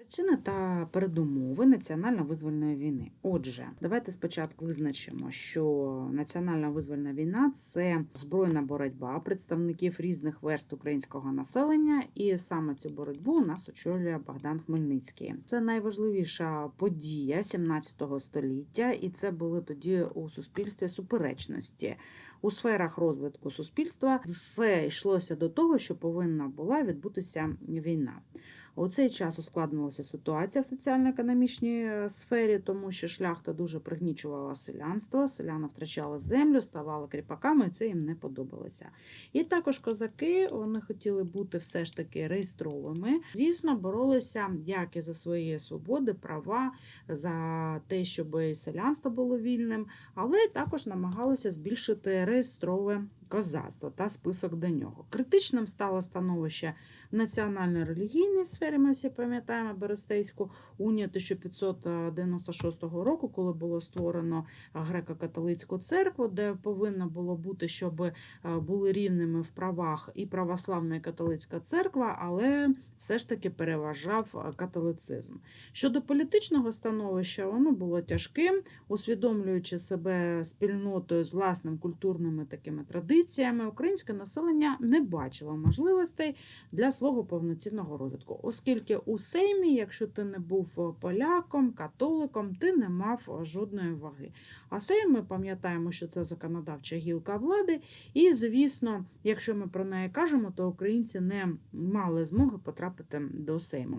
Причини та передумови національно-визвольної війни. Отже, давайте спочатку визначимо, що національна визвольна війна це збройна боротьба представників різних верств українського населення, і саме цю боротьбу у нас очолює Богдан Хмельницький. Це найважливіша подія 17 століття, і це були тоді у суспільстві суперечності. У сферах розвитку суспільства все йшлося до того, що повинна була відбутися війна. У цей час ускладнилася ситуація в соціально-економічній е, сфері, тому що шляхта дуже пригнічувала селянство, селяни втрачали землю, ставали кріпаками, і це їм не подобалося. І також козаки вони хотіли бути все ж таки реєстровими. Звісно, боролися як і за свої свободи, права, за те, щоб селянство було вільним, але також намагалися збільшити реєстрове козацтво та список до нього. Критичним стало становище в національно-релігійній сфері. Ми всі пам'ятаємо Берестейську унію 1596 року, коли було створено греко-католицьку церкву, де повинно було бути, щоб е, були рівними в правах і православна і католицька церква, але все ж таки переважав е, католицизм. Щодо політичного становища, воно було тяжким, усвідомлюючи себе спільнотою з власними культурними такими традиціями, українське населення не бачило можливостей для свого повноцінного розвитку, оскільки у Сеймі, якщо ти не був поляком, католиком, ти не мав жодної ваги. А Сейм ми пам'ятаємо, що це законодавча гілка влади, і, звісно, якщо ми про неї кажемо, то українці не мали змоги потрапити до Сейму.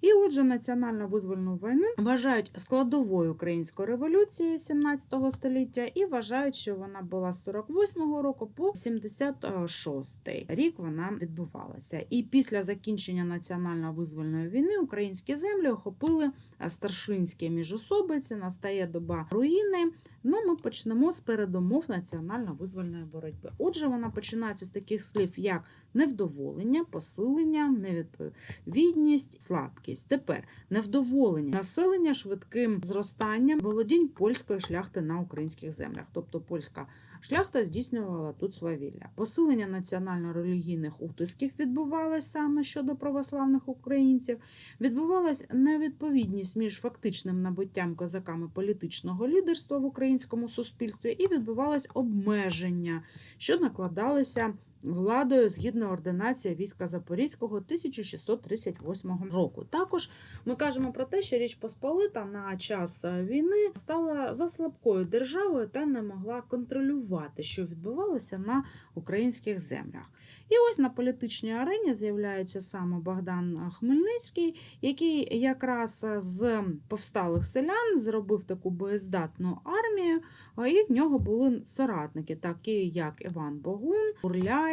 І отже, національно визвольну війну вважають складовою української революції 17 століття і вважають, що вона була з 48-го року по 76-й рік вона відбувалася. І після закінчення національно-визвольної війни українські землі охопили старшинські міжособиці, настає доба руїни. Ну, ми почнемо з передумов національно-визвольної боротьби. Отже, вона починається з таких слів, як невдоволення, посилення, невідповідність, слабкість. Тепер невдоволення населення швидким зростанням володінь польської шляхти на українських землях, тобто польська шляхта здійснювала тут свавілля. Посилення національно-релігійних утисків відбувалося саме щодо православних українців. Відбувалась невідповідність між фактичним набуттям козаками політичного лідерства в українському суспільстві і відбувалось обмеження, що накладалися владою згідно ординації війська Запорізького 1638 року. Також ми кажемо про те, що Річ Посполита на час війни стала заслабкою державою та не могла контролювати, що відбувалося на українських землях. І ось на політичній арені з'являється саме Богдан Хмельницький, який якраз з повсталих селян зробив таку боєздатну армію, і в нього були соратники, такі як Іван Богун,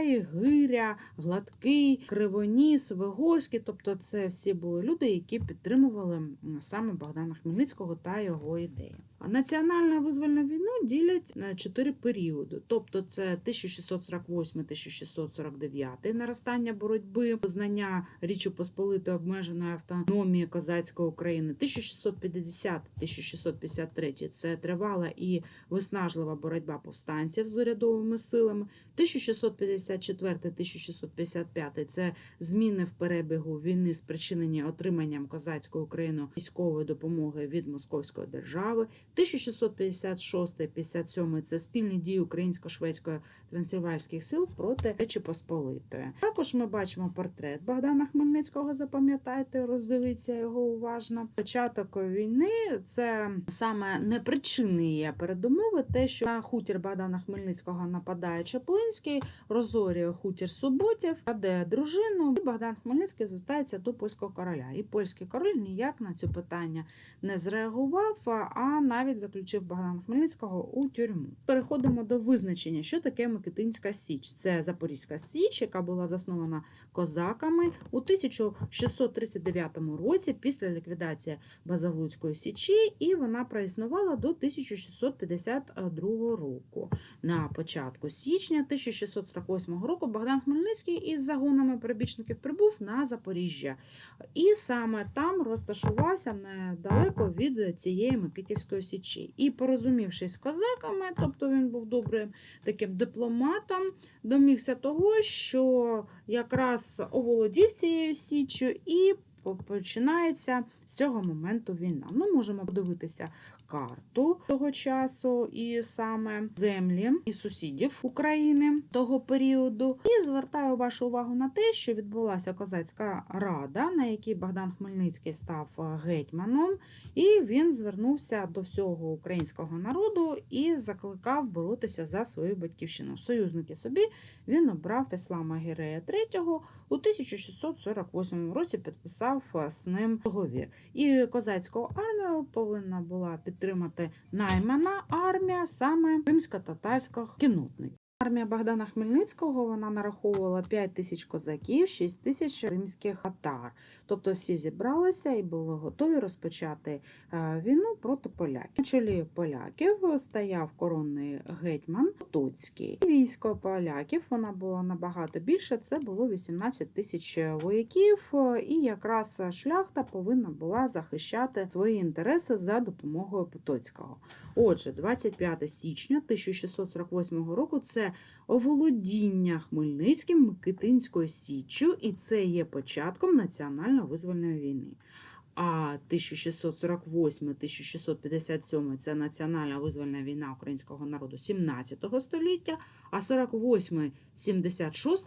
Бурляй, Гиря, Гладкий, Кривоніс, Вигойський. Тобто, це всі були люди, які підтримували саме Богдана Хмельницького та його ідеї. Національну визвольну війну ділять на чотири періоди, тобто це 1648-1649 наростання боротьби, визнання Річі Посполитої обмеженої автономії козацької України, 1650-1653 це тривала і виснажлива боротьба повстанців з урядовими силами, 1654-1655 це зміни в перебігу війни, спричинені отриманням козацькою Україною військової допомоги від Московської держави. 1656-57 це спільні дії українсько-шведської трансильванських сил проти Речі Посполитої. Також ми бачимо портрет Богдана Хмельницького. Запам'ятайте, роздивіться його уважно. Початок війни це саме не причини є передумови, те, що на хутір Богдана Хмельницького нападає Чаплинський, розорює хутір Суботів, краде дружину. І Богдан Хмельницький звертається до польського короля. І польський король ніяк на це питання не зреагував, а навіть заключив Богдана Хмельницького у тюрму. Переходимо до визначення, що таке Микитинська Січ. Це Запорізька Січ, яка була заснована козаками у 1639 році після ліквідації Базавлуцької Січі, і вона проіснувала до 1652 року. На початку січня 1648 року Богдан Хмельницький із загонами прибічників прибув на Запоріжжя, і саме там розташувався недалеко від цієї Микитівської січі. І, порозумівшись з козаками, тобто він був добрим таким дипломатом, домігся того, що якраз оволодів цією січчю і починається з цього моменту війна. Ну, можемо подивитися карту того часу і саме землі і сусідів України того періоду. І звертаю вашу увагу на те, що відбулася козацька рада, на якій Богдан Хмельницький став е, гетьманом, і він звернувся до всього українського народу і закликав боротися за свою батьківщину. Союзники собі він обрав Іслама Гірея III у 1648 році підписав е, з ним договір. І козацьку армію повинна була підтримати наймана армія, саме кримсько-татарських кінотників. Армія Богдана Хмельницького вона нараховувала 5 тисяч козаків, 6 тисяч римських татар. Тобто всі зібралися і були готові розпочати е, війну проти поляків. На чолі поляків стояв коронний гетьман Потоцький. Військо поляків вона була набагато більше. Це було 18 тисяч вояків, е, і якраз шляхта повинна була захищати свої інтереси за допомогою Потоцького. Отже, 25 січня 1648 року це оволодіння Хмельницьким Микитинською Січчю, і це є початком національно-визвольної війни. А 1648-1657 це національна визвольна війна українського народу 17 століття, а 48-76